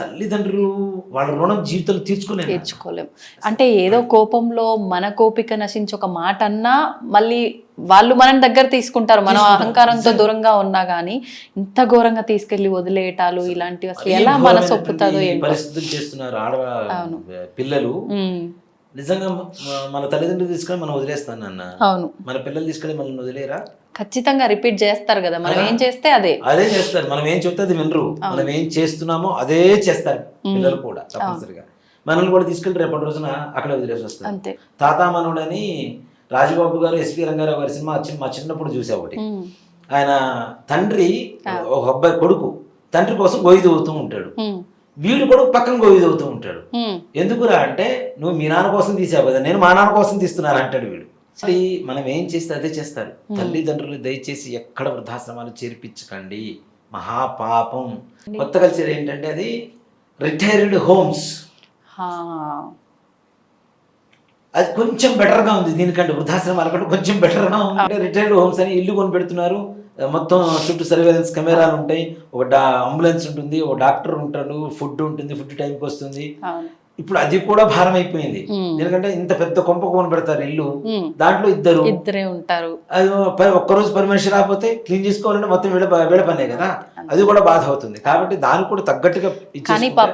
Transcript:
తల్లిదండ్రులు వాళ్ళ రుణం జీవితంలో తీర్చుకోలేరు తీర్చుకోలేం. అంటే ఏదో కోపంలో మన కోపిక నశించి ఒక మాట అన్నా మళ్ళీ వాళ్ళు మనం దగ్గర తీసుకుంటారు. మనం. అహంకారంతో దూరంగా ఉన్నా గానీ ఇంత ఘోరంగా తీసుకెళ్ళి వదిలేయటాలు ఇలాంటివి అసలు ఎలా ఒప్పుతుందో ఏంటో. పరిస్థితులు చేస్తున్నారు ఆడవ. పిల్లలు. నిజంగా మన తల్లిదండ్రులు తీసుకొని మనం వదిలేస్తాను అన్న అవును. మన పిల్లలు తీసుకొని మనల్ని వదిలేరా? ఖచ్చితంగా రిపీట్ చేస్తారు కదా మనం ఏం చేస్తే అదే. అదే చేస్తారు. మనం ఏం చెప్తే అది వినరు. మనం ఏం చేస్తున్నామో అదే చేస్తారు పిల్లలు కూడా తప్పనిసరిగా. మనల్ని కూడా తీసుకెళ్ళి రేపటి రోజున అక్కడ వదిలేసి వస్తారు. అంతే. తాతా మనోడని రాజబాబు గారు ఎస్పి రంగారావు గారి సినిమా మా చిన్నప్పుడు చూసే ఒకటి. ఆయన తండ్రి ఒక అబ్బాయి కొడుకు. తండ్రి కోసం గొయ్యి తవ్వుతూ ఉంటాడు. వీడు కొడుకు పక్కన గొయ్యి తవ్వుతూ ఉంటాడు. ఎందుకురా అంటే నువ్వు మీ నాన్న కోసం తీసావు కదా నేను మా నాన్న కోసం తీస్తున్నాను అంటాడు వీడు. అది మనం ఏం చేస్తే అదే చేస్తారు? తల్లిదండ్రులు దయచేసి ఎక్కడ వృద్ధాశ్రమాలు చేర్పించకండి. మహాపాపం. కొత్త కల్చర్ ఏంటంటే అది రిటైర్డ్ హోమ్స్ అది కొంచెం బెటర్గా ఉంది. దీనికంటే వృద్ధాశ్రమాల కంటే కొంచెం బెటర్గా ఉంది. రిటైర్డ్ హోమ్స్ అని ఇల్లు కొని పెడుతున్నారు మొత్తం చుట్టూ సర్వేలెన్స్ కెమెరాలు ఉంటాయి. ఒక అంబులెన్స్ ఉంటుంది ఒక డాక్టర్ ఉంటాడు ఫుడ్ ఉంటుంది ఫుడ్ టైంకి వస్తుంది. ఇప్పుడు అది కూడా భారం అయిపోయింది. ఎందుకంటే ఇంత పెద్ద కొంప కొని పెడతారు ఇల్లు. దాంట్లో ఇద్దరు. ఇద్దరే ఉంటారు. అది ప- ఒక్కరోజు మనిషి రాకపోతే క్లీన్ చేసుకోవాలంటే మొత్తం వీళ్ళ వీళ్ళ పనే కదా. అది కూడా బాధ అవుతుంది. కాబట్టి దానికి కూడా తగ్గట్టుగా